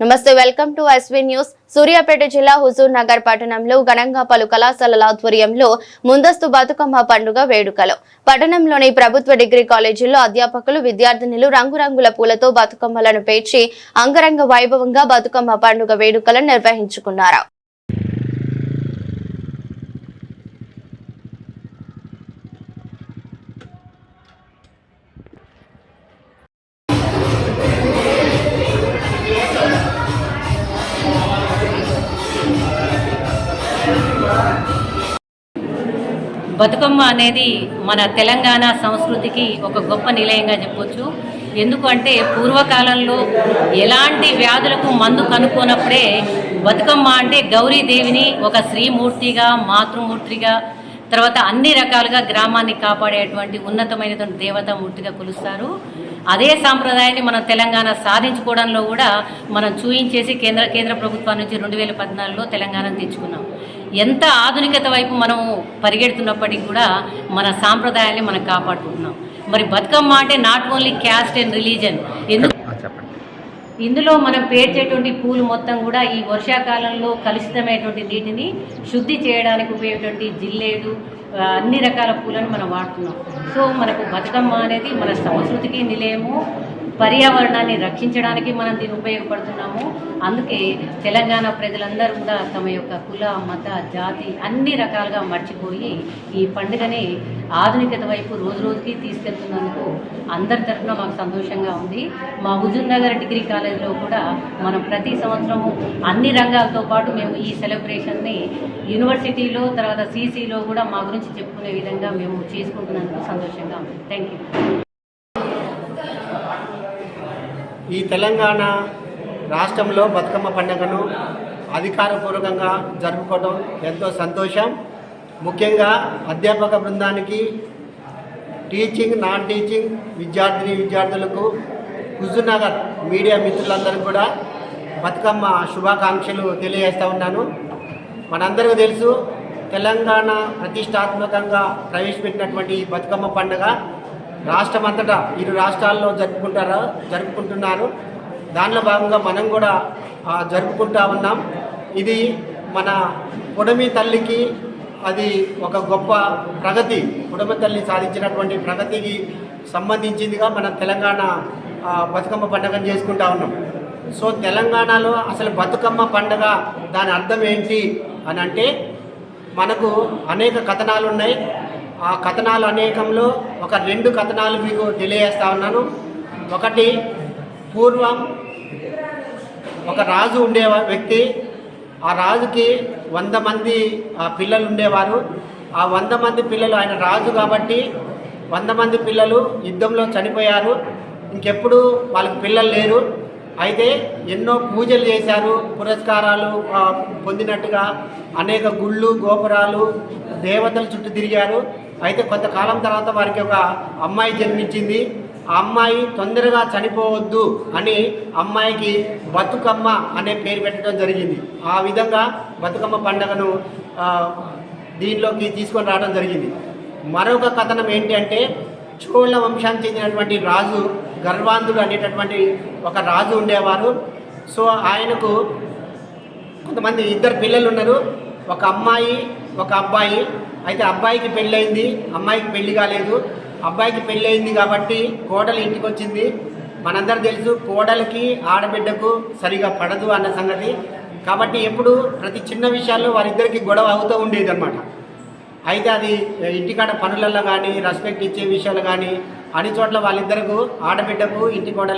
నమస్తే welcome to SV news. Suryapet జిల్లా హుజూర్ నగర్ పట్టణంలో ఘనంగా పలు కళాశాలల ఆధ్వర్యంలో ముందస్తు బతుకమ్మ పండుగ వేడుకలు. పట్టణంలోని ప్రభుత్వ డిగ్రీ కాలేజీల్లో అధ్యాపకులు విద్యార్థినులు రంగురంగుల పూలతో బతుకమ్మలను పేర్చి అంగరంగ వైభవంగా బతుకమ్మ పండుగ వేడుకలను నిర్వహించుకున్నారు. బతుకమ్మ అనేది మన తెలంగాణ సంస్కృతికి ఒక గొప్ప నిలయంగా చెప్పొచ్చు. ఎందుకంటే పూర్వకాలంలో ఎలాంటి వ్యాధులకు మందు కనుక్కోనప్పుడే బతుకమ్మ అంటే గౌరీదేవిని ఒక శ్రీమూర్తిగా మాతృమూర్తిగా తర్వాత అన్ని రకాలుగా గ్రామాన్ని కాపాడేటువంటి ఉన్నతమైనటువంటి దేవతామూర్తిగా కొలుస్తారు. అదే సాంప్రదాయాన్ని మనం తెలంగాణ సాధించుకోవడంలో కూడా మనం చూయించేసి కేంద్ర కేంద్ర ప్రభుత్వం నుంచి రెండు వేల పద్నాలుగులో తెలంగాణను తెచ్చుకున్నాం. ఎంత ఆధునికత వైపు మనం పరిగెడుతున్నప్పటికీ కూడా మన సాంప్రదాయాన్ని మనం కాపాడుకుంటున్నాం. మరి బతుకమ్మ అంటే not only caste and religion. ఎందుకు ఇందులో మనం పేర్చేటువంటి పూలు మొత్తం కూడా ఈ వర్షాకాలంలో కలుషితమైనటువంటి నీటిని శుద్ధి చేయడానికి ఉపయోగటువంటి జిల్లేడు అన్ని రకాల పూలను మనం వాడుతున్నాం. సో మనకు బతుకమ్మ అనేది మన సంస్కృతికి నిలయము. పర్యావరణాన్ని రక్షించడానికి మనం దీన్ని ఉపయోగపడుతున్నాము. అందుకే తెలంగాణ ప్రజలందరూ కూడా తమ యొక్క కుల మత జాతి అన్ని రకాలుగా మర్చిపోయి ఈ పండుగని ఆధునికత వైపు రోజు రోజుకి తీసుకెళ్తున్నందుకు అందరి తరఫున మాకు సంతోషంగా ఉంది. మా హుజూర్ నగర్ డిగ్రీ కాలేజీలో కూడా మనం ప్రతి సంవత్సరము అన్ని రంగాలతో పాటు మేము ఈ సెలబ్రేషన్ని యూనివర్సిటీలో తర్వాత సీసీలో కూడా మా గురించి చెప్పుకునే విధంగా మేము చేసుకుంటున్నందుకు సంతోషంగా ఉంది. థ్యాంక్ యూ ఈ తెలంగాణ రాష్ట్రంలో బతుకమ్మ పండుగను అధికారపూర్వకంగా జరుపుకోవడం ఎంతో సంతోషం. ముఖ్యంగా అధ్యాపక బృందానికి టీచింగ్ నాన్ టీచింగ్ విద్యార్థిని విద్యార్థులకు హుజూర్నగర్ మీడియా మిత్రులందరూ కూడా బతుకమ్మ శుభాకాంక్షలు తెలియజేస్తూ ఉన్నాను. మనందరికీ తెలుసు తెలంగాణ ప్రతిష్టాత్మకంగా ప్రవేశపెట్టినటువంటి ఈ బతుకమ్మ పండుగ రాష్ట్రం అంతటా ఇరు రాష్ట్రాల్లో జరుపుకుంటారు జరుపుకుంటున్నారు. దానిలో భాగంగా మనం కూడా జరుపుకుంటా ఉన్నాం. ఇది మన పొడమి తల్లికి అది ఒక గొప్ప ప్రగతి. పొడమి తల్లి సాధించినటువంటి ప్రగతికి సంబంధించిందిగా మన తెలంగాణ బతుకమ్మ పండుగను చేసుకుంటా ఉన్నాం. సో తెలంగాణలో అసలు బతుకమ్మ పండుగ దాని అర్థం ఏంటి అని అంటే మనకు అనేక కథనాలు ఉన్నాయి. ఆ కథనాలు అనేకంలో ఒక రెండు కథనాలు మీకు తెలియజేస్తా ఉన్నాను. ఒకటి పూర్వం ఒక రాజు ఉండే వ్యక్తి. ఆ రాజుకి వంద మంది పిల్లలు ఉండేవారు. ఆ వంద మంది పిల్లలు ఆయన రాజు కాబట్టి వంద మంది పిల్లలు యుద్ధంలో చనిపోయారు. ఇంకెప్పుడు వాళ్ళకి పిల్లలు లేరు. అయితే ఎన్నో పూజలు చేశారు పురస్కారాలు పొందినట్టుగా అనేక గుళ్ళు గోపురాలు దేవతల చుట్టూ తిరిగారు. అయితే కొంతకాలం తర్వాత వారికి ఒక అమ్మాయి జన్మించింది. ఆ అమ్మాయి తొందరగా చనిపోవద్దు అని అమ్మాయికి బతుకమ్మ అనే పేరు పెట్టడం జరిగింది. ఆ విధంగా బతుకమ్మ పండుగను దీనిలోకి తీసుకొని రావడం జరిగింది. మరొక కథనం ఏంటి అంటే చోళ వంశానికి చెందినటువంటి రాజు గర్వాంధుడు అనేటటువంటి ఒక రాజు ఉండేవారు. సో ఆయనకు కొంతమంది ఇద్దరు పిల్లలు ఉన్నారు. ఒక అమ్మాయి ఒక అబ్బాయి. అయితే అబ్బాయికి పెళ్ళయింది అమ్మాయికి పెళ్ళి కాలేదు. అబ్బాయికి పెళ్ళయింది కాబట్టి కోడలు ఇంటికి వచ్చింది మనందరూ తెలుసు కోడలికి ఆడబిడ్డకు సరిగా పడదు అన్న సంగతి. కాబట్టి ఎప్పుడు ప్రతి చిన్న విషయాల్లో వారిద్దరికి గొడవ అవుతూ ఉండేది అనమాట అయితే అది ఇంటికాడ పనులలో కానీ రెస్పెక్ట్ ఇచ్చే విషయాలు కానీ అన్ని చోట్ల వాళ్ళిద్దరకు ఆడబిడ్డకు ఇంటి కోడలకు